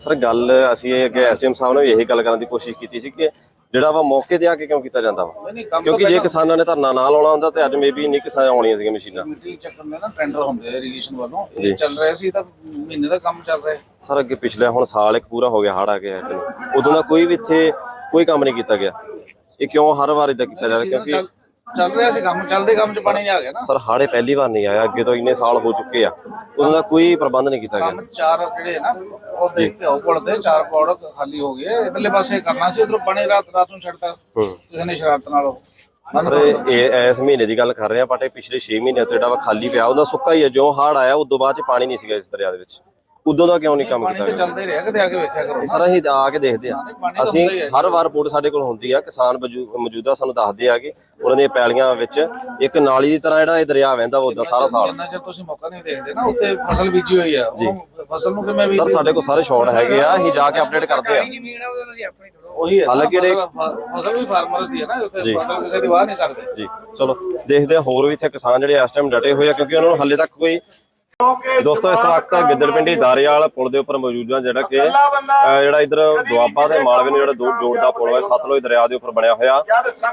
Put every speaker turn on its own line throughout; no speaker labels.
Sir ਗੱਲ ਅਸੀਂ ਇਹ ਅੱਗੇ ਐਸਡੀਐਮ ਸਾਹਿਬ ਵੀ ਇਹੀ ਗੱਲ ਕਰਨ ਦੀ ਕੋਸ਼ਿਸ਼ ਕੀਤੀ ਸੀ ਕਿ ਜਿਹੜਾ ਵਾ ਮੌਕੇ ਤੇ ਆ ਕੇ ਕਿਉਂ ਕੀਤਾ ਜਾਂਦਾ ਵਾ? ਕਿਉਂਕਿ ਜੇ ਕਿਸਾਨਾਂ ਨੇ ਧਰਨਾ ਨਾ ਲਾਉਣਾ ਹੁੰਦਾ ਤੇ ਅੱਜ ਮੇਬੀ ਨਹੀਂ ਕਿਸਾਨ ਆਉਣੀਆਂ ਸੀਗੀਆਂ ਮਸ਼ੀਨਾਂ।
ਮਿੱਟੀ ਚੱਕਣ ਦੇ ਨਾ ਟੈਂਡਰ ਹੁੰਦੇ ਆ ਇਰੀਗੇਸ਼ਨ ਵੱਲੋਂ। ਇਹ ਚੱਲ ਰਿਹਾ ਸੀ ਤਾਂ ਮਹੀਨੇ ਦਾ ਕੰਮ ਚੱਲ ਰਿਹਾ।
ਸਰ ਅੱਗੇ ਪਿਛਲੇ ਹੁਣ ਸਾਲ ਇੱਕ ਪੂਰਾ ਹੋ ਗਿਆ ਹੜ ਆ ਗਿਆ ਨੂੰ। ਉਦੋਂ ਦਾ ਕੋਈ ਵੀ ਇੱਥੇ ਕੋਈ ਕੰਮ ਨਹੀਂ ਕੀਤਾ ਗਿਆ। ਇਹ ਕਿਉਂ ਹਰ ਵਾਰ ਇਦਾਂ ਕੀਤਾ ਜਾ ਰਿਹਾ? ਕਿਉਂਕਿ
ਚੱਲ ਰਿਹਾ ਸੀ ਕੰਮ ਚੱਲਦੇ ਕੰਮ 'ਚ ਪਾਣੀ ਆ ਗਿਆ ਨਾ।
ਸਰ ਹਾੜੇ ਪਹਿਲੀ ਵਾਰ ਨਹੀਂ ਆਇਆ ਅੱਗੇ ਤੋਂ ਇੰਨੇ ਸਾਲ ਹੋ ਚੁੱਕੇ ਆ। ਉਦੋਂ ਦਾ ਕੋਈ ਪ੍ਰਬੰਧ ਨਹੀਂ ਕੀਤਾ ਗਿਆ।
ਕੰਮ ਚਾਰ ਜਿਹੜੇ ਨਾ ਉਹ ਦੇਖਦੇ ਹੋ ਪੁਲ ਤੇ ਚਾਰ ਪੌੜ ਖਾਲੀ ਹੋ ਗਏ ਇਧਰਲੇ ਪਾਸੇ ਕਰਨਾ ਸੀ ਉਧਰੋਂ ਪਾਣੀ ਰਾਤ ਰਾਤ ਨੂੰ ਛੱਡਤਾ।
ਹੂੰ।
ਕਿਸੇ ਨੇ ਸ਼ਰਾਰਤ ਨਾਲ ਉਹ।
ਸਰ ਇਹ ਇਹ ਇਸ ਮਹੀਨੇ ਦੀ ਗੱਲ ਕਰ ਰਹੇ ਆ ਬਟ ਇਹ ਪਿਛਲੇ 6 ਮਹੀਨਿਆਂ ਤੋਂ ਜਿਹੜਾ ਵਾ ਖਾਲੀ ਪਿਆ ਉਹਦਾ ਸੁੱਕਾ ਹੀ ਹੈ ਜੋ ਹੜ ਆਇਆ ਉਦੋਂ ਬਾਅਦ ਚ ਪਾਣੀ ਨਹੀਂ ਸੀਗਾ ਇਸ ਦਰਿਆ ਦੇ ਵਿੱਚ। ਉਦੋਂ ਦਾ ਕਿਉਂ ਨਹੀਂ ਕੰਮ
ਪਾਣੀ
ਕੀਤਾ
ਤੇ
ਗਿਆ
ਚੱਲਦੇ ਰਿਹਾ ਕਦੇ ਆ ਕੇ ਵੇਖਿਆ ਕਰੋ।
ਸਰ ਅਸੀਂ ਆ ਕੇ ਦੇਖਦੇ ਆ।
ਪਾਣੀ ਤਾਂ
ਅਸੀਂ। ਹਰ ਵਾਰ ਰਿਪੋਰਟ ਸਾਡੇ ਕੋਲ ਹੁੰਦੀ ਆ ਕਿਸਾਨ ਮੌਜੂ- ਮੌਜੂਦਾ ਸਾਨੂੰ ਦੱਸਦੇ ਆ ਕਿ ਉਹਨਾਂ ਦੀਆਂ ਪੈਲੀਆਂ ਵਿੱਚ ਇੱਕ ਨਾਲੀ ਦੀ ਤਰ੍ਹਾਂ ਜਿਹੜਾ ਇਹ ਦਰਿਆ ਵਹਿੰਦਾ ਉਦਾਂ ਸਾਰਾ ਸਾਲ
ਜਿੰਨਾ ਚਿਰ ਤੁਸੀਂ ਮੌਕਾ ਨਹੀਂ ਦੇਖਦੇ ਨਾ ਉੱਤੇ ਫਸਲ ਬੀਜੀ ਹੋਈ ਆ। ਉਹ ਫਸਲ ਨੂੰ ਕਿਵੇਂ
ਸਰ ਸਾਡੇ ਕੋਲ ਸਾਰੇ ਸ਼ਾਟ ਹੈਗੇ ਆ ਅਸੀਂ ਜਾ ਕੇ ਅਪਡੇਟ ਕਰਦੇ ਆ।
ਉਹੀ ਹੈ।
ਹਾਲਾਂਕਿ ਜਿਹੜੇ-
ਫਸਲ- ਵੀ ਫਾਰਮਰਸ ਦੀ ਹੈ ਨਾ ਫਸਲ ਕਿਸੇ ਦੀ ਵਾਹ ਨਹੀਂ ਸਕਦੇ।
ਜੀ। ਚਲੋ ਦੇਖਦੇ ਆ ਹੋਰ ਵੀ ਇੱਥੇ ਕਿਸਾਨ ਜਿਹੜੇ ਇਸ ਟਾਈਮ ਡਟੇ ਹੋਏ ਆ ਕਿਉਂਕਿ ਉਹਨਾਂ ਨੂੰ ਹੱਲੇ ਤੱਕ ਕੋਈ ਦੋਸਤੋ ਇਸ ਵਕਤ ਗਿੱਦੜਪਿੰਡੀ ਦਾਰੇਵਾਲ ਪੁਲ ਦੇ ਉੱਪਰ ਮੌਜੂਦ ਹਾਂ ਜਿਹੜਾ ਕਿ ਜਿਹੜਾ ਇਧਰ ਦੁਆਬਾ ਤੇ ਮਾਲਵੇ ਨੂੰ ਜਿਹੜਾ ਦੋ ਜੋੜਦਾ ਪੁਲ ਹੈ ਸਤਲੁਜ ਦਰਿਆ ਦੇ ਉੱਪਰ ਬਣਿਆ ਹੋਇਆ।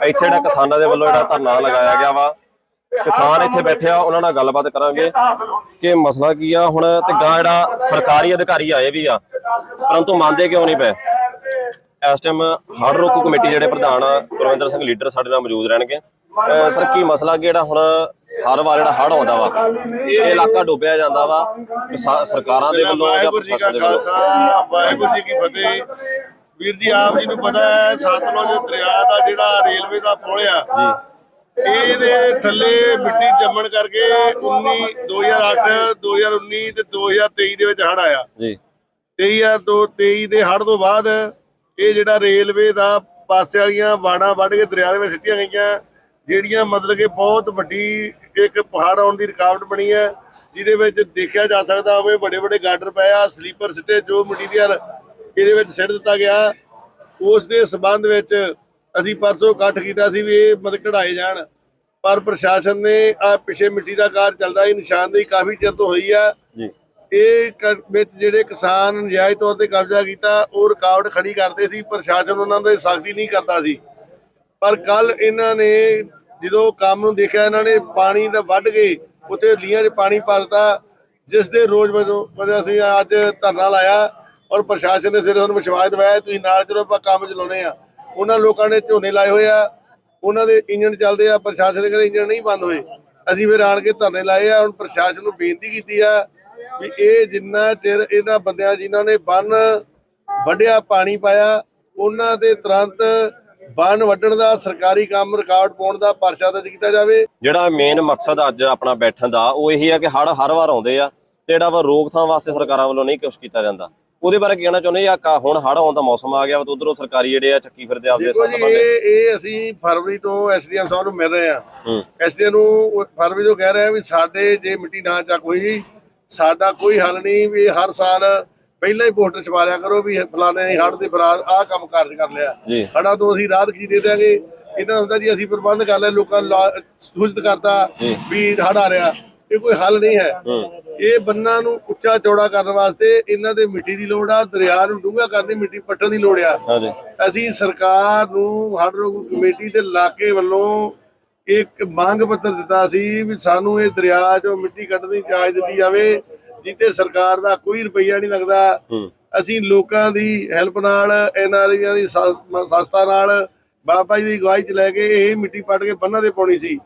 ਇੱਥੇ ਜਿਹੜਾ ਕਿਸਾਨਾਂ ਦੇ ਵੱਲੋਂ ਜਿਹੜਾ ਧਰਨਾ ਲਗਾਇਆ ਗਿਆ ਵਾ ਕਿਸਾਨ ਇੱਥੇ ਬੈਠੇ ਆ ਉਹਨਾਂ ਨਾਲ ਗੱਲਬਾਤ ਕਰਾਂਗੇ ਕਿ ਮਸਲਾ ਕੀ ਆ ਹੁਣ ਤੇ ਗਾਂ ਜਿਹੜਾ ਸਰਕਾਰੀ ਅਧਿਕਾਰੀ ਆਏ ਵੀ ਆ ਪਰੰਤੂ ਮੰਨਦੇ ਕਿਉਂ ਨਹੀਂ ਪਏ? ਇਸ ਟਾਈਮ ਹੜ ਰੋਕੂ ਕਮੇਟੀ ਜਿਹੜੇ ਪ੍ਰਧਾਨ ਆ ਗੁਰਵਿੰਦਰ ਸਿੰਘ ਲੀਡਰ ਸਾਡੇ ਨਾਲ ਮੌਜੂਦ ਰਹਿਣਗੇ। ਸਰ ਕੀ ਮਸਲਾ ਕੀ ਜਿਹੜਾ ਹੁਣ ਹਰ ਵਾਰ ਜਿਹੜਾ ਹੜ ਆਉਂਦਾ ਵਾ ਇਹ ਇਲਾਕਾ ਡੁੱਬਿਆ ਜਾਂਦਾ ਵਾ ਕਿਸਾ- ਸਰਕਾਰਾਂ ਦੇ ਵੱਲੋਂ ਜਾਂ
ਵਾਹਿਗੁਰੂ ਜੀ ਕਾ
ਪ੍ਰਸ਼ਾਸਨ ਦੇ ਵੱਲੋਂ।
ਖਾਲਸਾ ਵਾਹਿਗੁਰੂ ਜੀ ਕੀ ਫਤਿਹ। ਵੀਰ ਜੀ ਆਪ ਜੀ ਨੂੰ ਪਤਾ ਹੈ ਸਤਲੁਜ ਦਰਿਆ ਦਾ ਜਿਹੜਾ ਰੇਲਵੇ ਦਾ ਪੁਲ ਆ
ਜੀ।
ਇਹਦੇ ਥੱਲੇ ਮਿੱਟੀ ਜੰਮਣ ਕਰਕੇ 19 2008 2019 ਤੇ 2023 ਦੇ ਵਿੱਚ ਹੜ ਆਇਆ।
ਜੀ।
23 ਤੋਂ 23 ਦੇ ਹੜ ਤੋਂ ਬਾਅਦ ਇਹ ਜਿਹੜਾ ਰੇਲਵੇ ਦਾ ਪਾਸੇ ਵਾਲੀਆਂ ਵਾੜਾਂ ਵੱਢ ਕੇ ਦਰਿਆ ਦੇ ਵਿੱਚ ਸਿੱਟੀਆਂ ਗਈਆਂ ਜਿਹੜੀਆਂ ਮਤਲਬ ਕਿ ਬਹੁਤ ਵੱਡੀ ਇੱਕ ਪਹਾੜ ਆਉਣ ਦੀ ਰੁਕਾਵਟ ਬਣੀ ਹੈ ਜਿਹਦੇ ਵਿੱਚ ਦੇਖਿਆ ਜਾ ਸਕਦਾ ਹੋਵੇ ਵੱਡੇ ਵੱਡੇ ਗਾਰਡਰ ਪਏ ਆ ਸਲੀਪਰ ਸਿੱਟੇ ਜੋ ਮਟੀਰੀਅਲ ਇਹਦੇ ਵਿੱਚ ਸਿੱਟ ਦਿੱਤਾ ਗਿਆ। ਉਸ ਦੇ ਸਬੰਧ ਵਿੱਚ ਅਸੀਂ ਪਰਸੋਂ ਇਕੱਠ ਕੀਤਾ ਸੀ ਵੀ ਇਹ ਮਤਲਬ ਕਢਾਏ ਜਾਣ ਪਰ ਪ੍ਰਸ਼ਾਸਨ ਨੇ ਆ ਪਿੱਛੇ ਮਿੱਟੀ ਦਾ ਕਾਰ ਚੱਲਦਾ ਇਹ ਨਿਸ਼ਾਨਦੇਹੀ ਕਾਫੀ ਚਿਰ ਤੋਂ ਹੋਈ ਆ।
ਜੀ।
ਇਹ ਕ- ਵਿੱਚ ਜਿਹੜੇ ਕਿਸਾਨ ਨਜਾਇਜ਼ ਤੌਰ ਤੇ ਕਬਜ਼ਾ ਕੀਤਾ ਉਹ ਰੁਕਾਵਟ ਖੜੀ ਕਰਦੇ ਸੀ ਪ੍ਰਸ਼ਾਸਨ ਉਹਨਾਂ ਦੇ ਸਖਤੀ ਨਹੀਂ ਕਰਦਾ ਸੀ। ਪਰ ਕੱਲ ਇਹਨਾਂ ਨੇ ਜਦੋਂ ਕੰਮ ਨੂੰ ਦੇਖਿਆ ਇਹਨਾਂ ਨੇ ਪਾਣੀ ਦਾ ਵੱਢ ਕੇ ਉੱਤੇ ਲੀਆਂ 'ਚ ਪਾਣੀ ਪਾ ਦਿੱਤਾ, ਜਿਸ ਦੇ ਰੋਜ਼ ਵਜੋਂ ਅਸੀਂ ਅੱਜ ਧਰਨਾ ਲਾਇਆ ਔਰ ਪ੍ਰਸ਼ਾਸਨ ਨੇ ਸਿਰੇ ਸਾਨੂੰ ਵਿਸ਼ਵਾਸ ਦਿਵਾਇਆ, ਤੁਸੀਂ ਨਾਲ ਚਲੋ, ਆਪਾਂ ਕੰਮ ਚਲਾਉਣੇ ਆ ਉਹਨਾਂ ਲੋਕਾਂ ਨੇ ਝੋਨੇ ਲਾਏ ਹੋਏ ਆ, ਉਹਨਾਂ ਦੇ ਇੰਜਣ ਚੱਲਦੇ ਆ, ਪ੍ਰਸ਼ਾਸਨ ਨੇ ਕਹਿੰਦੇ ਇੰਜਣ ਨਹੀਂ ਬੰਦ ਹੋਏ। ਅਸੀਂ ਫਿਰ ਆਣ ਕੇ ਧਰਨੇ ਲਾਏ ਆ, ਹੁਣ ਪ੍ਰਸ਼ਾਸਨ ਨੂੰ ਬੇਨਤੀ ਕੀਤੀ ਆ ਵੀ ਇਹ ਜਿੰਨਾ ਚਿਰ ਇਹਨਾਂ ਬੰਦਿਆਂ ਜਿਨ੍ਹਾਂ ਨੇ ਬੰਨ ਵੱਢਿਆ, ਪਾਣੀ ਪਾਇਆ, ਉਹਨਾਂ ਦੇ ਤੁਰੰਤ ਬੰਨ ਵੱਢਣ ਦਾ ਸਰਕਾਰੀ ਕੰਮ ਰਿਕਾਰਡ ਪਾਉਣ ਦਾ ਪਰਚਾ ਦਰਜ ਕੀਤਾ ਜਾਵੇ।
ਜਿਹੜਾ ਮੇਨ ਮਕਸਦ ਅੱਜ ਆਪਣਾ ਬੈਠਣ ਦਾ ਉਹ ਇਹੀ ਆ ਕਿ ਹੜ ਹਰ ਵਾਰ ਆਉਂਦੇ ਆ ਤੇ ਜਿਹੜਾ ਵਾ ਰੋਕਥਾਮ ਵਾਸਤੇ ਸਰਕਾਰਾਂ ਵੱਲੋਂ ਨਹੀਂ ਕੁਛ ਕੀਤਾ ਜਾਂਦਾ। ਉਹਦੇ ਬਾਰੇ ਕਹਿਣਾ ਚਾਹੁੰਦੇ ਆ? ਹੁਣ ਹੜ ਆਉਣ ਦਾ ਮੌਸਮ ਆ ਗਿਆ ਵਾ ਤੇ ਉਧਰੋਂ ਸਰਕਾਰੀ ਜਿਹੜੇ ਆ ਚੱਕੀ ਫਿਰਦੇ ਆਪਦੇ
ਦੇਖੋ ਜੀ ਇਹ ਇਹ ਅਸੀਂ ਫਰਵਰੀ ਤੋਂ ਐਸਡੀਐਮ ਸਾਹਿਬ ਨੂੰ ਮਿਲ ਰਹੇ ਆ।
ਹੂੰ।
ਐਸਡੀਐਮ ਨੂੰ ਫਰਵਰੀ ਤੋਂ ਕਹਿ ਰਹੇ ਆ ਵੀ ਸਾਡੇ ਜੇ ਮਿੱਟੀ ਨਾ ਚੱਕ ਹੋਈ ਸਾਡਾ ਕੋਈ ਹੱਲ ਨਹੀਂ ਵੀ ਹਰ ਸਾਲ ਪਹਿਲਾਂ ਹੀ ਪੋਸਟਰ ਛਪਾ ਲਿਆ ਕਰੋ ਵੀ ਫਲਾਣੇ ਨੇ ਹੜ ਦੇ ਫਰਾਦ ਆਹ ਕੰਮ ਕਾਰਜ ਕਰ ਲਿਆ। ਹੜਾਂ ਤੋਂ ਅਸੀਂ ਰਾਹਤ ਕੀ ਦੇ ਦਿਆਂਗੇ। ਇਹਨਾਂ ਹੁੰਦਾ ਜੀ ਅਸੀਂ ਪ੍ਰਬੰਧ ਕਰ ਲਿਆ ਲੋਕਾਂ ਨੂੰ ਸੂਚਿਤ ਕਰਤਾ ਵੀ ਹੜ ਆ ਰਿਹਾ। ਇਹ ਕੋਈ ਹੱਲ ਨਹੀਂ ਹੈ। ਇਹ ਬੰਨਾਂ ਨੂੰ ਉੱਚਾ ਚੌੜਾ ਕਰਨ ਵਾਸਤੇ ਇਹਨਾਂ ਦੇ ਮਿੱਟੀ ਦੀ ਲੋੜ ਆ ਦਰਿਆ ਨੂੰ ਡੂੰਘਾ ਕਰਨ ਦੀ ਮਿੱਟੀ ਪੱਟਣ ਦੀ ਲੋੜ ਆ। ਅਸੀਂ ਸਰਕਾਰ ਨੂੰ ਹੜ ਰੋਗ ਕਮੇਟੀ ਦੇ ਇਲਾਕੇ ਵੱਲੋਂ ਇੱਕ ਮੰਗ ਪੱਤਰ ਦਿੱਤਾ ਸੀ ਵੀ ਸਾਨੂੰ ਇਹ ਦਰਿਆ ਚੋਂ ਮਿੱਟੀ ਕੱਢਣ ਦੀ ਇਜਾਜ਼ਤ ਦਿੱਤੀ ਜਾਵੇ। ਜਿੱਤੇ ਸਰਕਾਰ ਦਾ ਕੋਈ ਰੁਪਈਆ ਨਹੀਂ ਲੱਗਦਾ। ਅਸੀਂ ਲੋਕਾਂ ਦੀ ਹੈਲਪ ਨਾਲ ਐਨਆਰਆਈਆਂ ਦੀ ਸੰਸਥਾ ਨਾਲ ਬਾਬਾ ਜੀ ਦੀ ਅਗਵਾਈ ਚ ਲੈ ਕੇ ਇਹ ਮਿੱਟੀ ਪੱਟ ਕੇ ਬੰਨਾਂ ਦੇ ਪਾਉਣੀ ਸੀ।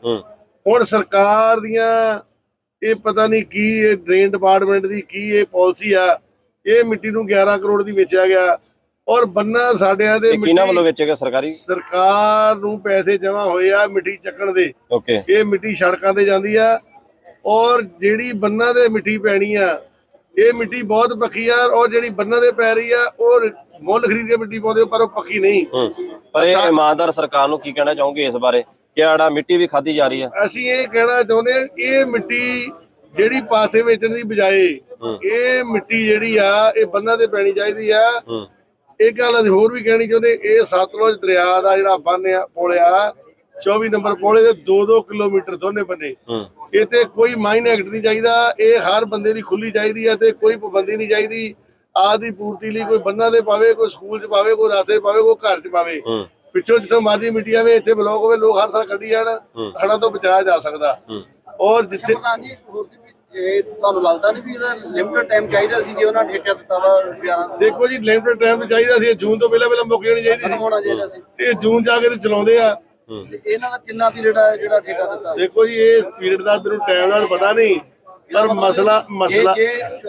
ਹੁਣ ਸਰਕਾਰ ਦੀਆਂ ਇਹ ਪਤਾ ਨਹੀਂ ਕੀ ਇਹ ਡਰੇਨ ਡਿਪਾਰਟਮੈਂਟ ਦੀ ਕੀ ਇਹ ਪਾਲਿਸੀ ਆ ਇਹ ਮਿੱਟੀ ਨੂੰ 11 ਕਰੋੜ ਦੀ ਵੇਚਿਆ ਗਿਆ। ਔਰ ਬੰਨਾ ਸਾਡਿਆਂ ਦੇ
ਕਿਹਨਾਂ ਵੱਲੋਂ ਵੇਚੇਗਾ ਸਰਕਾਰੀ?
ਸਰਕਾਰ ਨੂੰ ਪੈਸੇ ਜਮ੍ਹਾਂ ਹੋਏ ਆ ਮਿੱਟੀ ਚੱਕਣ ਦੇ।
ਓਕੇ।
ਇਹ ਮਿੱਟੀ ਸੜਕਾਂ ਤੇ ਜਾਂਦੀ ਆ ਔਰ ਜਿਹੜੀ ਬੰਨਾ ਦੇ ਮਿੱਟੀ ਪੈਣੀ ਆ ਇਹ ਮਿੱਟੀ ਬਹੁਤ ਪੱਕੀ ਆ ਔਰ ਜਿਹੜੀ ਬੰਨਾ ਦੇ ਪੈ ਰਹੀ ਆ ਉਹ ਮੁੱਲ ਖਰੀਦ ਕੇ ਮਿੱਟੀ ਪਾਉਂਦੇ ਪਰ ਉਹ ਪੱਕੀ ਨਹੀਂ।
ਪਰ ਇਹ ਇਮਾਨਦਾਰ ਸਰਕਾਰ ਨੂੰ ਕੀ ਕਹਿਣਾ ਚਾਹੋਗੇ ਇਸ ਬਾਰੇ? ਕਿ ਆੜਾ ਮਿੱਟੀ ਵੀ ਖਾਦੀ ਜਾ ਰਹੀ ਆ।
ਅਸੀਂ ਇਹ ਕਹਿਣਾ ਚਾਹੁੰਦੇ ਕਿ ਇਹ ਮਿੱਟੀ ਜਿਹੜੀ ਪਾਸੇ ਵੇਚਣ ਦੀ ਬਜਾਏ। ਇਹ ਮਿੱਟੀ ਜਿਹੜੀ ਆ ਇਹ ਬੰਨਾਂ ਤੇ ਪੈਣੀ ਚਾਹੀਦੀ ਆ। ਇਹ ਗੱਲ ਅਸੀਂ ਹੋਰ ਵੀ ਕਹਿਣੀ ਚਾਹੁੰਦੇ ਇਹ ਸਤਲੁਜ ਦਰਿਆ ਦਾ ਜਿਹੜਾ ਬੰਨ ਆ ਪੁਲ ਆ 24 ਨੰਬਰ ਪੁਲੇ ਦੇ 2-2 ਕਿਲੋਮੀਟਰ ਦੋਨੇ ਬੰਨੇ।
ਹੂੰ।
ਇਹ ਤੇ ਕੋਈ ਮਾਈਨ ਐਕਟ ਨਹੀਂ ਚਾਹੀਦਾ ਇਹ ਹਰ ਬੰਦੇ ਦੀ ਖੁੱਲੀ ਚਾਹੀਦੀ ਹੈ ਤੇ ਕੋਈ ਪਾਬੰਦੀ ਨਹੀਂ ਚਾਹੀਦੀ। ਆਦੀ ਪੂਰਤੀ ਲਈ ਕੋਈ ਬੰਨਾਂ ਦੇ ਪਾਵੇ ਕੋਈ ਸਕੂਲ 'ਚ ਪਾਵੇ ਕੋਈ ਰਾਤੇ ਪਾਵੇ ਕੋਈ ਘਰ 'ਚ ਪਾਵੇ। ਪਿੱਛੋਂ ਜਿੱਥੋਂ ਮਰਜ਼ੀ ਮਿੱਟੀ ਆਵੇ ਇੱਥੇ ਬਲੌਕ ਹੋਵੇ ਲੋਕ ਹਰ ਸਾਲ ਕੱਢੀ ਜਾਣ ਹੜ੍ਹਾਂ ਤੋਂ ਬਚਾਇਆ ਜਾ ਸਕਦਾ। ਔਰ ਜਿੱਥੇ
ਵੀ ਇਹ ਤੁਹਾਨੂੰ ਲੱਗਦਾ ਨਹੀਂ ਵੀ ਇਹਦਾ ਲਿਮਟਡ ਟਾਈਮ ਚਾਹੀਦਾ ਸੀ ਜੇ ਉਹਨਾਂ ਠੇਕਾ ਦਿੱਤਾ ਵਾ ਰੁਪਿਆਣਾ
ਦੇਖੋ ਜੀ ਲਿਮਟਡ ਟਾਈਮ ਚਾਹੀਦਾ ਸੀ ਇਹ ਜੂਨ ਤੋਂ ਪਹਿਲਾਂ ਪਹਿਲਾਂ ਮੁੱਕ ਜਾਣੀ ਚਾਹੀਦੀ
ਹੋਣਾ ਚਾਹੀਦਾ ਸੀ।
ਸੀ ਇਹ ਜੂਨ ਜਾ ਕੇ ਤੇ ਚਲਾਉਂਦੇ ਆ।
ਹੂੰ
ਤੇ ਇਹਨਾਂ ਦਾ ਕਿੰਨਾ ਪੀਰੀਅਡ ਹੈ ਜਿਹੜਾ ਠੇਕਾ ਦਿੱਤਾ?
ਦੇਖੋ ਜੀ ਇਹ ਪੀਰੀਅਡ ਦਾ ਮੈਨੂੰ ਟਾਈਮ ਨਾਲ ਪਤਾ ਨਹੀਂ ਪਰ ਮਸਲਾ ਮਸਲਾ
ਜੇ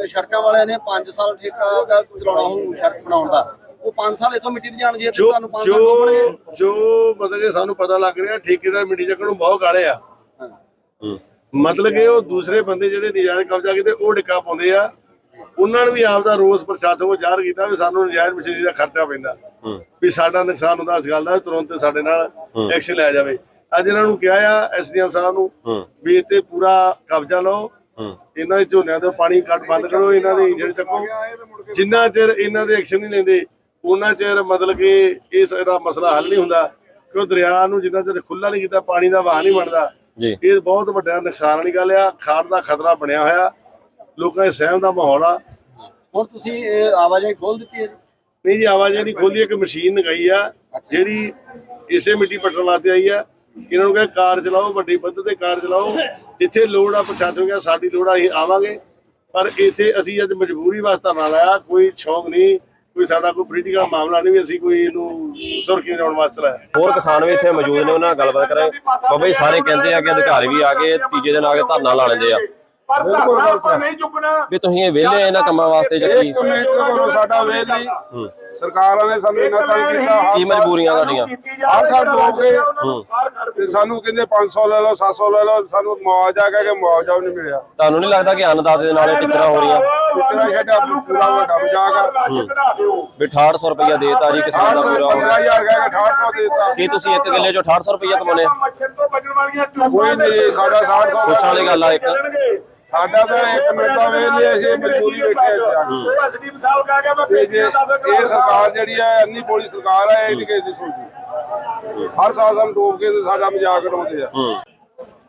ਸੜਕਾਂ ਵਾਲਿਆਂ ਨੇ 5 ਸਾਲ ਠੇਕਾ ਦਾ ਚਲਾਉਣਾ ਹੋਊ ਸੜਕ ਬਣਾਉਣ ਦਾ ਉਹ 5 ਸਾਲ ਇੱਥੋਂ ਮਿੱਟੀ ਦੀ ਜਾਣਗੇ ਤੇ
ਜੋ
ਤੁਹਾਨੂੰ 5 ਸਾਲ ਡੋਬਣਗੇ
ਜੋ ਜੋ ਮਤਲਬ ਕਿ ਸਾਨੂੰ ਪਤਾ ਲੱਗ ਰਿਹਾ ਠੇਕੇਦਾਰ ਮਿੱਟੀ ਚੱਕਣ ਨੂੰ ਬਹੁਤ ਕਾਲੇ ਆ।
ਹੂੰ।
ਮਤਲਬ ਕਿ ਉਹ ਦੂਸਰੇ ਬੰਦੇ ਜਿਹੜੇ ਨਜਾਇਜ਼ ਕਬਜ਼ਾ ਕੀਤੇ ਉਹ ਡਿੱਕਾ ਪਾਉਂਦੇ ਆ। ਉਹਨਾਂ ਨੂੰ ਵੀ ਆਪਦਾ ਰੋਸ ਪ੍ਰਸ਼ਾਸਨ ਨੂੰ ਜ਼ਾਹਰ ਕੀਤਾ ਵੀ ਸਾਨੂੰ ਨਜਾਇਜ਼ ਮਸ਼ੀਨਰੀ ਦਾ ਖਰਚਾ ਪੈਂਦਾ। ਵੀ ਸਾਡਾ ਨੁਕਸਾਨ ਹੁੰਦਾ ਇਸ ਗੱਲ ਦਾ ਤੁਰੰਤ ਸਾਡੇ ਨਾਲ। ਐਕਸ਼ਨ ਲਿਆ ਜਾਵੇ। ਅੱਜ ਇਹਨਾਂ ਨੂੰ ਕਿਹਾ ਆ ਐਸਡੀਐਮ ਸਾਹਿਬ ਨੂੰ ਵੀ ਇੱਥੇ ਪੂਰਾ ਕਬਜ਼ਾ ਲਓ। ਇਹਨਾਂ ਦੇ ਝੋਨਿਆਂ ਦੇ ਪਾਣੀ ਕੱਟ ਬੰਦ ਕਰੋ ਇਹਨਾਂ ਦੇ ਇੰਜਣ ਚੱਕੋ। ਜਿੰਨਾ ਚਿਰ ਇਹਨਾਂ ਦੇ ਐਕਸ਼ਨ ਨਹੀਂ ਲੈਂਦੇ ਉਹਨਾਂ ਚਿਰ ਮਤਲਬ ਕਿ ਇਸ ਦਾ ਮਸਲਾ ਹੱਲ ਨਹੀਂ ਹੁੰਦਾ। ਕਿਉਂ ਦਰਿਆ ਨੂੰ ਜਿੰਨਾ ਚਿਰ ਖੁੱਲਾ ਨਹੀਂ ਕੀਤਾ ਪਾਣੀ ਦਾ ਵਹਾਅ ਨਹੀਂ ਬਣਦਾ ਇਹ ਬਹੁਤ ਵੱਡਾ ਨੁਕਸਾਨ ਵਾਲੀ ਗੱਲ ਆ। ਖਾੜ ਦਾ ਖਤਰਾ ਬਣਿਆ ਹੋਇਆ। ਲੋਕਾਂ ਦੇ ਸਹਿਮ ਦਾ ਮਾਹੌਲ ਆ।
ਹੁਣ ਤੁਸੀਂ ਇਹ ਆਵਾਜਾਈ ਖੋਲ ਦਿੱਤੀ ਹੈ ਜੀ?
ਨਹੀਂ ਜੀ ਆਵਾਜਾਈ ਨਹੀਂ ਖੋਲੀ ਇੱਕ ਮਸ਼ੀਨ ਲਗਾਈ ਆ ਜਿਹੜੀ ਇਸੇ ਮਿੱਟੀ ਪੱਟਣ ਵਾਸਤੇ ਆਈ ਆ। ਇਹਨਾਂ ਨੂੰ ਕਿਹਾ ਕਾਰ ਚਲਾਓ ਵੱਡੀ ਪੱਧਰ ਤੇ ਕਾਰ ਚਲਾਓ। ਜਿੱਥੇ ਲੋੜ ਆ ਪ੍ਰਸ਼ਾਸਨ ਕਿਹਾ ਸਾਡੀ ਲੋੜ ਆ ਅਸੀਂ ਆਵਾਂਗੇ। ਪਰ ਇੱਥੇ ਅਸੀਂ ਅੱਜ ਮਜਬੂਰੀ ਵਾਸਤੇ ਧਰਨਾ ਲਾਇਆ ਕੋਈ ਸ਼ੌਕ ਨਹੀਂ ਕੋਈ ਸਾਡਾ ਕੋਈ ਪੋਲੀਟੀਕਲ ਮਾਮਲਾ ਨਹੀਂ ਵੀ ਅਸੀਂ ਕੋਈ ਇਹਨੂੰ ਸੁਰਖੀ ਲਾਉਣ ਵਾਸਤੇ ਲਾਇਆ।
ਹੋਰ ਕਿਸਾਨ ਵੀ ਇੱਥੇ ਮੌਜੂਦ ਨੇ ਉਹਨਾਂ ਨਾਲ ਗੱਲਬਾਤ ਕਰਾਂਗੇ। ਬਾਬਾ ਜੀ ਸਾਰੇ ਕਹਿੰਦੇ ਆ ਕਿ ਅਧਿਕਾਰੀ ਵੀ ਆ ਕੇ ਤੀਜੇ ਦਿਨ ਆ ਕੇ ਧਰਨਾ ਲਾ ਲੈਂਦੇ ਆ।
ਬਿਲਕੁਲ ਗਲਤ ਹੈ
ਵੀ ਤੁਸੀਂ ਇਹ ਵਿਹਲੇ ਇਹਨਾਂ ਕੰਮਾਂ ਵਾਸਤੇ ਜਾਂ ਕੀ?
ਇੱਕ ਮਿੰਟ ਕੋਲੋਂ ਸਾਡਾ ਵੇਲ ਨਹੀਂ ਸਰਕਾਰਾਂ ਨੇ ਸਾਨੂੰ ਇੰਨਾ ਤੰਗ ਕੀਤਾ ਹਰ
ਕੀ
ਸਾਲ-
ਮਜਬੂਰੀਆਂ ਤੁਹਾਡੀਆਂ।
ਹਰ ਸਾਲ
ਹੂੰ।
ਤੇ ਸਾਨੂੰ ਕਹਿੰਦੇ 500 ਲੈ ਲਓ 700 ਲੈ ਲਓ ਸਾਨੂੰ ਮੁਆਵਜ਼ਾ ਕਹਿ ਕੇ ਮੁਆਵਜ਼ਾ ਵੀ ਨਹੀਂ ਮਿਲਿਆ।
ਤੁਹਾਨੂੰ ਨਹੀਂ ਲੱਗਦਾ ਕਿ ਅੰਨਦਾਤੇ ਦੇ ਨਾਲ ਇਹ ਟਿਚਰਾਂ ਹੋ ਰਹੀਆਂ
ਟੀਚਰਾਂ ਸਾਡਾ ਪੂਰਾ ਵੱਡਾ ਮਜ਼ਾਕ ਆ।
ਵੀ 6800 ਰੁਪਇਆ ਦੇਤਾ ਜੀ ਕਿਸਾਨ ਦਾ
800
ਪੂਰਾ
15000 ਕਹਿ ਕੇ 800 ਦੇਤਾ।
ਕੀ ਤੁਸੀਂ ਇੱਕ ਕਿੱਲੇ ਚੋਂ 6800 ਰੁਪਇਆ ਕਮਾਉਨੇ?
ਕੋਈ ਨਹੀਂ ਸਾਡਾ 600
ਸੋਚਣ ਵਾਲੀ ਗੱਲ ਆ ਇੱਕ।
ਸਾਡਾ ਤਾਂ ਇੱਕ ਮਿੰਟ ਦਾ ਵੇਲ ਨਹੀਂ ਅਸੀਂ ਮਜਬੂਰੀ ਬੈਠੇ ਆ ਕੇ। ਤੇ ਜੇ ਇਹ ਸਰਕਾਰ ਜਿਹੜੀ ਹੈ ਇੰਨੀ ਬੋਲੀ ਸਰਕਾਰ ਹੈ ਇਹ ਨਹੀਂ ਕਿਸੇ ਦੀ ਸੋਚਦੀ ਹਰ ਸਾਲ ਸਾਨੂੰ ਡੋਬ ਕੇ ਤੇ ਸਾਡਾ ਮਜ਼ਾਕ ਉਡਾਉਂਦੇ ਆ।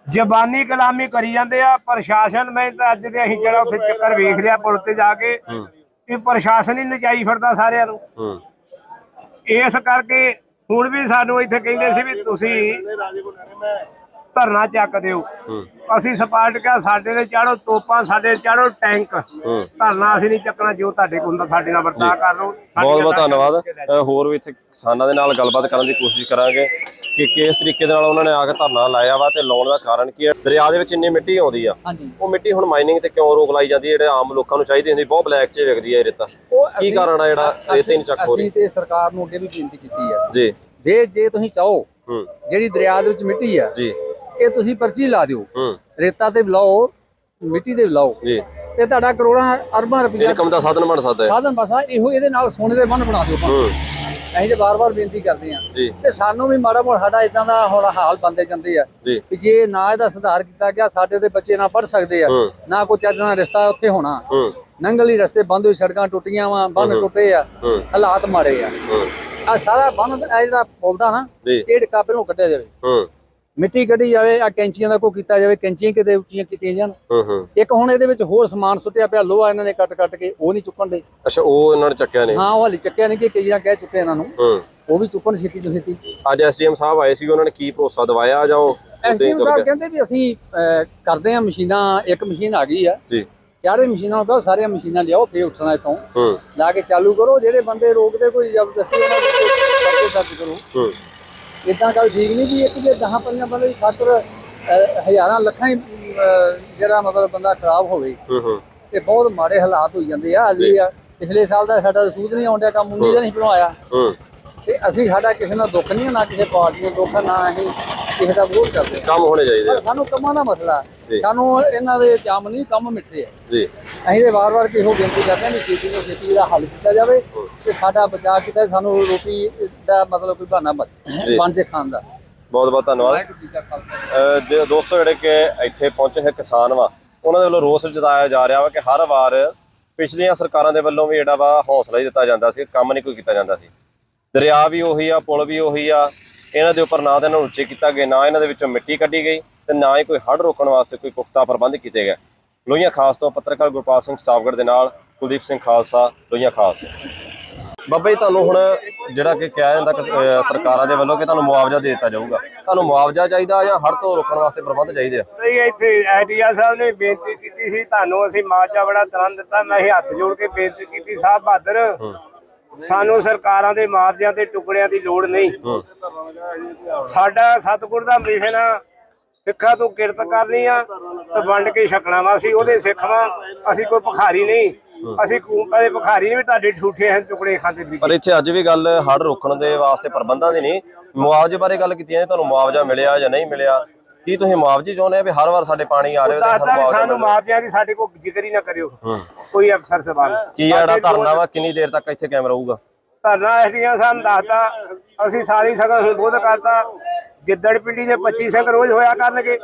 ਜ਼ਬਾਨੀ ਕਲਾਮੀ ਕਰੀ ਜਾਂਦੇ ਆ ਪ੍ਰਸ਼ਾਸਨ ਮੈਂ ਤਾਂ ਅੱਜ ਦੇ ਅਸੀਂ ਜਿਹੜਾ ਉੱਥੇ ਚੱਕਰ ਵੇਖ ਲਿਆ ਪੁਲ ਤੇ ਜਾ ਕੇ
ਹੂੰ।
ਕਿ ਪ੍ਰਸ਼ਾਸਨ ਹੀ ਨਚਾਈ ਫਿਰਦਾ ਸਾਰਿਆਂ ਨੂੰ। ਇਸ ਕਰਕੇ ਹੁਣ ਵੀ ਸਾਨੂੰ ਇੱਥੇ ਕਹਿੰਦੇ ਸੀ ਵੀ ਤੁਸੀਂ ਧਰਨਾ ਚੱਕ ਦਿਓ।
ਹੂੰ।
ਅਸੀਂ ਸਪਾਰਟ ਕਿਹਾ ਸਾਡੇ ਤੇ ਚਾੜੋ ਤੋਪਾਂ ਸਾਡੇ ਚਾੜੋ ਟੈਂਕ। ਧਰਨਾ ਅਸੀਂ ਨਹੀਂ ਚੱਕਣਾ ਜੋ ਤੁਹਾਡੇ ਕੋਲ ਹੁੰਦਾ ਸਾਡੇ ਨਾਲ ਵਰਤਾਅ ਕਰ ਲਓ।
ਬਹੁਤ ਬਹੁਤ ਧੰਨਵਾਦ। ਹੋਰ ਵੀ ਇੱਥੇ ਕਿਸਾਨਾਂ ਦੇ ਨਾਲ ਗੱਲਬਾਤ ਕਰਨ ਦੀ ਕੋਸ਼ਿਸ਼ ਕਰਾਂਗੇ ਕਿ ਕਿਸ ਤਰੀਕੇ ਦੇ ਨਾਲ ਉਹਨਾਂ ਨੇ ਆ ਕੇ ਧਰਨਾ ਲਾਇਆ ਵਾ ਤੇ ਲਾਉਣ ਦਾ ਕਾਰਨ ਕੀ ਹੈ? ਦਰਿਆ ਦੇ ਵਿੱਚ ਇੰਨੀ ਮਿੱਟੀ ਆਉਂਦੀ ਆ। ਉਹ ਮਿੱਟੀ ਹੁਣ ਮਾਈਨਿੰਗ ਤੇ ਕਿਉਂ ਰੋਕ ਲਾਈ ਜਾਂਦੀ ਹੈ? ਜਿਹੜੇ ਆਮ ਲੋਕਾਂ ਨੂੰ ਚਾਹੀਦੀ ਹੁੰਦੀ ਬਹੁਤ ਬਲੈਕ 'ਚ ਵਿਕਦੀ ਹੈ ਇਹ ਰੇਤਾ। ਕੀ ਕਾਰਨ ਆ ਜਿਹੜਾ ਰੇਤੇ ਨਹੀਂ ਚੱਕ ਹੋ ਰਹੀ?
ਅਸੀਂ ਤੇ ਸਰਕਾਰ ਨੂੰ ਅੱਗੇ ਵੀ ਬੇਨਤੀ ਕੀਤੀ ਹੈ।
ਜੀ।
ਜੇ ਜੇ ਤੁਸੀਂ ਚਾਹੋ ਜਿਹੜੀ ਦਰਿਆ ਦੇ ਵਿੱਚ ਮਿੱਟੀ ਆ
ਜੀ।
ਇਹ ਤੁਸੀਂ ਪਰਚੀ ਲਾ ਦਿਓ।
ਹੂੰ।
ਰੇਤਾ ਤੇ ਲਾਓ ਮਿੱਟੀ ਤੇ ਲਾਓ
ਜੀ।
ਤੇ ਤੁਹਾਡਾ ਕਰੋੜਾਂ ਅਰਬਾਂ ਰੁਪਈਆ
ਇਨਕਮ ਦਾ ਸਾਧਨ ਬਣ ਸਕਦਾ ਹੈ।
ਸਾਧਨ ਬਸਾ ਇਹੋ ਇਹਦੇ ਨਾਲ ਸੋਨੇ ਦੇ ਬੰਨ ਬਣਾ ਦਿਓ।
ਹੂੰ।
ਅਸੀਂ ਤੇ ਬਾਰ-ਬਾਰ ਬੇਨਤੀ ਕਰਦੇ
ਜੀ।
ਤੇ ਸਾਨੂੰ ਵੀ ਮਾੜਾ ਮੋਟਾ ਸਾਡਾ ਇਦਾਂ ਦਾ ਹੁਣ ਹਾਲ ਬੰਦੇ ਜਾਂਦੇ ਆ। ਕਿ ਜੇ ਨਾ ਇਹਦਾ ਸੁਧਾਰ ਕੀਤਾ ਗਿਆ ਸਾਡੇ ਦੇ ਬੱਚੇ ਨਾ ਪੜ ਸਕਦੇ ਆ। ਨਾ ਕੋਈ ਚੱਜ ਨਾਲ ਰਸਤਾ ਉੱਥੇ ਹੋਣਾ। ਨੰਗਲੀ ਰਸਤੇ ਬੰਦ ਹੋਏ ਸੜਕਾਂ ਟੁੱਟੀਆਂ ਵਾ ਬੰਨ ਟੁੱਟੇ ਆ। ਹਾਲਾਤ ਮਾੜੇ ਆ। ਆ ਸਾਰਾ ਬੰਨ ਇਹ ਜਿਹੜਾ ਪੌਦਾ ਨਾ ਇਹ ਡਿੱਕਾ ਪਹਿਲੋਂ ਕੱਢਿਆ ਜਾਵੇ। ਮਿੱਟੀ ਕੱਢੀ ਜਾਵੇ ਆ ਕੈਂਚੀਆਂ ਦਾ ਕੋ ਕੀਤਾ ਜਾਵੇ ਕੈਂਚੀਆਂ ਕਿਤੇ ਉੱਚੀਆਂ ਕੀਤੀਆਂ ਜਾਣ। ਇੱਕ ਹੁਣ ਇਹਦੇ ਵਿੱਚ ਹੋਰ ਸਮਾਨ ਸੁੱਟਿਆ ਪਿਆ ਲੋਹਾ ਇਹਨਾਂ ਨੇ ਕੱਟ ਕੱਟ ਕੇ ਉਹ ਨਹੀਂ ਚੁੱਕਣ ਦੇ।
ਅੱਛਾ ਉਹ ਇਹਨਾਂ ਨੇ ਚੱਕਿਆ ਨਹੀਂ?
ਹਾਂ ਉਹ ਹਾਲੇ ਚੱਕਿਆ ਨਹੀਂ ਕਿ ਕਈ ਵਾਰ ਕਹਿ ਚੁੱਕੇ ਇਹਨਾਂ ਨੂੰ। ਉਹ ਵੀ ਚੁੱਕਣ ਛੇਤੀ ਤੋਂ ਛੇਤੀ।
ਅੱਜ ਐਸਡੀਐਮ ਸਾਹਿਬ ਆਏ ਸੀ ਉਹਨਾਂ ਨੇ ਕੀ ਭਰੋਸਾ ਦਵਾਇਆ ਜਾਂ ਉਹ
ਐਸਡੀਐਮ ਸਾਹਿਬ? ਕਹਿੰਦੇ ਵੀ ਅਸੀਂ ਕਰਦੇ ਹਾਂ ਮਸ਼ੀਨਾਂ ਇੱਕ ਮਸ਼ੀਨ ਆ ਗਈ ਆ।
ਜੀ।
ਚਾਰੇ ਮਸ਼ੀਨਾਂ ਨੂੰ ਕਹੋ ਸਾਰੀਆਂ ਮਸ਼ੀਨਾਂ ਲਿਆਓ ਫੇਰ ਉੱਠਣਾ ਇਥੋਂ।
ਹੂੰ।
ਲਾ ਕੇ ਚਾਲੂ ਕਰੋ ਜਿਹੜੇ ਬੰਦੇ ਰੋਕਦੇ ਕੋਈ ਜ਼ਬਰਦਸਤੀ ਉਹਨਾਂ ਦੇ ਦਰਜ ਕਰੋ। ਇਦਾਂ ਗੱਲ ਠੀਕ ਨਹੀਂ ਵੀ ਇੱਕ ਜੇ 10 ਪੰਜਾਂ ਬੰਦੇ ਦੀ ਖਾਤਰ ਹਜ਼ਾਰਾਂ ਲੱਖਾਂ ਹੀ ਜਿਹੜਾ ਮਤਲਬ ਬੰਦਾ ਖਰਾਬ ਹੋਵੇ
ਹੂੰ ਹੂੰ।
ਤੇ ਬਹੁਤ ਮਾੜੇ ਹਾਲਾਤ ਹੋਈ ਜਾਂਦੇ ਆ। ਆ ਪਿਛਲੇ ਸਾਲ ਦਾ ਸਾਡਾ ਰਸੂਦ ਨਹੀਂ ਆਉਂਦਿਆ ਕੰਮ ਉਨੀ ਦਾ ਨਹੀਂ ਬਣਾਇਆ
ਹੂੰ।
ਤੇ ਅਸੀਂ ਸਾਡਾ ਕਿਸੇ ਨਾਲ ਦੁੱਖ ਨਹੀਂ ਹੈ, ਨਾ ਕਿਸੇ ਪਾਰਟੀ ਦਾ ਦੁੱਖ ਹੈ, ਨਾ ਅਸੀਂ ਕਿਸੇ ਦਾ ਵਿਰੋਧ ਕਰਦੇ ਹਾਂ
ਕੰਮ ਹੋਣੇ ਚਾਹੀਦੇ।
ਸਾਨੂੰ ਕੰਮਾਂ ਦਾ ਮਸਲਾ। ਸਾਨੂੰ ਇਹਨਾਂ ਦੇ ਜਾਮ ਨਹੀਂ ਕੰਮ ਮਿੱਠੇ ਆ।
ਜੀ।
ਅਸੀਂ ਤੇ ਵਾਰ-ਵਾਰ ਕਿਹੋ ਬੇਨਤੀ ਕਰਦੇ ਹਾਂ ਵੀ ਛੇਤੀ ਤੋਂ ਛੇਤੀ ਦਾ ਹੱਲ ਕੀਤਾ ਜਾਵੇ ਤੇ ਸਾਡਾ ਬਚਾਅ ਕੀਤਾ ਸਾਨੂੰ ਰੋਟੀ ਦਾ ਮਤਲਬ ਕੋਈ ਬਹਾਨਾ। ਬਣ ਜੇ ਖਾਣ ਦਾ।
ਬਹੁਤ ਬਹੁਤ ਧੰਨਵਾਦ। ਦੋਸਤੋ ਜਿਹੜੇ ਕਿ ਇੱਥੇ ਪਹੁੰਚੇ ਹੈ ਕਿਸਾਨ ਵਾ ਉਹਨਾਂ ਦੇ ਵੱਲੋਂ ਰੋਸ ਜਤਾਇਆ ਜਾ ਰਿਹਾ ਵਾ ਕਿ ਹਰ ਵਾਰ ਪਿਛਲੀਆਂ ਸਰਕਾਰਾਂ ਦੇ ਵੱਲੋਂ ਵੀ ਜਿਹੜਾ ਵਾ ਹੌਸਲਾ ਹੀ ਦਿੱਤਾ ਜਾਂਦਾ ਸੀ ਕੰਮ ਨਹੀਂ ਕੋਈ ਕੀਤਾ ਜਾਂਦਾ ਸੀ। ਦਰਿਆ ਵੀ ਉਹੀ ਆ ਪੁਲ ਵੀ ਉਹੀ ਆ ਇਹਨਾਂ ਦੇ ਉੱਪਰ ਨਾ ਤਾਂ ਇਹਨਾਂ ਨੂੰ ਉੱਚੇ ਕੀਤਾ ਗਿਆ ਨਾ ਇਹਨਾਂ ਦੇ ਵਿੱਚੋਂ ਮਿੱਟੀ ਕੱਢੀ ਗਈ। ਤੇ ਨਾ ਹੀ ਕੋਈ ਹੜ੍ਹ ਰੋਕਣ ਵਾਸਤੇ ਕੋਈ ਪੁਖਤਾ ਪ੍ਰਬੰਧ ਕੀਤੇ ਗਏ। ਲੋਹੀਆਂ ਖਾਸ ਤੋਂ ਪੱਤਰਕਾਰ ਗੁਰਪਾਲ ਸਿੰਘ ਸਟਾਫਗੜ ਦੇ ਨਾਲ ਕੁਲਦੀਪ ਸਿੰਘ ਖਾਲਸਾ ਲੋਹੀਆਂ ਖਾਸ ਬਾਬਾ ਜੀ ਤੁਹਾਨੂੰ ਹੁਣ ਜਿਹੜਾ ਕਿ ਕਿਹਾ ਜਾਂਦਾ ਸਰਕਾਰਾਂ ਦੇ ਵੱਲੋਂ ਕਿ ਤੁਹਾਨੂੰ ਮੁਆਵਜ਼ਾ ਦੇ ਦਿੱਤਾ ਜਾਊਗਾ। ਤੁਹਾਨੂੰ ਮੁਆਵਜ਼ਾ ਚਾਹੀਦਾ ਜਾਂ ਹੜ੍ਹ ਤੋਂ ਰੋਕਣ ਵਾਸਤੇ ਪ੍ਰਬੰਧ ਚਾਹੀਦੇ ਆ?
ਨਹੀਂ ਇੱਥੇ ਐਡੀਆ ਸਾਹਿਬ ਨੇ ਬੇਨਤੀ ਕੀਤੀ ਸੀ ਤੁਹਾਨੂੰ ਅਸੀਂ ਮਾਚਾ ਬੜਾ ਤਰਨ ਦਿੱਤਾ ਮੈਂ ਇਹ ਹੱਥ ਜੋੜ ਕੇ ਬੇਨਤੀ ਕੀਤੀ। ਸਾਹਿਬ ਬਹਾਦਰ ਸਾਨੂੰ ਸਰਕਾਰਾਂ ਦੇ ਮਾਰਜਿਆਂ ਤੇ ਟੁਕੜਿਆਂ ਦੀ ਲੋੜ ਨਹੀਂ। ਸਾਡਾ ਸਤਿਗੁਰ ਦਾ ਮਿਸ਼ਨ ਆ ਸਿੱਖਾਂ ਤੋਂ ਕਿਰਤ ਕਰਨੀ ਆ ਤੇ ਵੰਡ ਕੇ ਛਕਣਾ ਵਾ। ਅਸੀਂ ਉਹਦੇ ਸਿੱਖਾਂ ਅਸੀਂ ਕੋਈ ਭਖਾਰੀ ਨਹੀਂ। ਅਸੀਂ ਕੋ- ਕਦੇ ਭਖਾਰੀ ਨਹੀਂ ਵੀ ਤੁਹਾਡੇ ਠੂਠੇ ਹਨ ਟੁਕੜੇ ਖਾਂਦੇ ਵੀ
ਪਰ ਇੱਥੇ ਅੱਜ ਵੀ ਗੱਲ ਹੜ੍ਹ ਰੋਕਣ ਦੇ ਵਾਸਤੇ ਪ੍ਰਬੰਧਾਂ ਦੀ ਨਹੀਂ। ਮੁਆਵਜ਼ੇ ਬਾਰੇ ਗੱਲ ਕੀਤੀ ਹੈ ਤੁਹਾਨੂੰ ਮੁਆਵਜ਼ਾ ਮਿਲਿਆ ਜਾਂ ਨਹੀਂ ਮਿਲਿਆ? ਕੀ ਤੁਸੀਂ ਮੁਆਵਜ਼ੇ ਚਾਹੁੰਦੇ ਆ ਵੀ ਹਰ ਵਾਰ ਸਾਡੇ ਪਾਣੀ ਆ ਰਿਹਾ ਤੇ
ਦੱਸਦਾ ਵੀ
ਮੁਆਵਜ਼ਾ
ਸਾਨੂੰ? ਮਾਪਿਆਂ ਦੀ ਸਾਡੇ ਕੋਲ ਜ਼ਿਕਰ ਹੀ ਨਾ ਕਰਿਓ। ਕੋਈ ਅਫਸਰ ਸਵਾਲ
ਕੀ ਜਿਹੜਾ ਧਰਨਾ ਵਾ ਕਿੰਨੀ ਦੇਰ ਤੱਕ ਇੱਥੇ ਕਾਇਮ ਰਹੂਗਾ?
ਧਰਨਾ ਐਸਡੀਆਂ ਸਾਨੂੰ ਦੱਸਦਾ ਅਸੀਂ ਸਾਰੀ ਸੰਗਤ ਸੰਬੋਧ ਕਰਤਾ ਗਿੱਦੜ ਪਿੰਡੀ ਦੇ 25 ਸਿੰਘ ਰੋਜ਼ ਹੋਇਆ ਕਰਨਗੇ।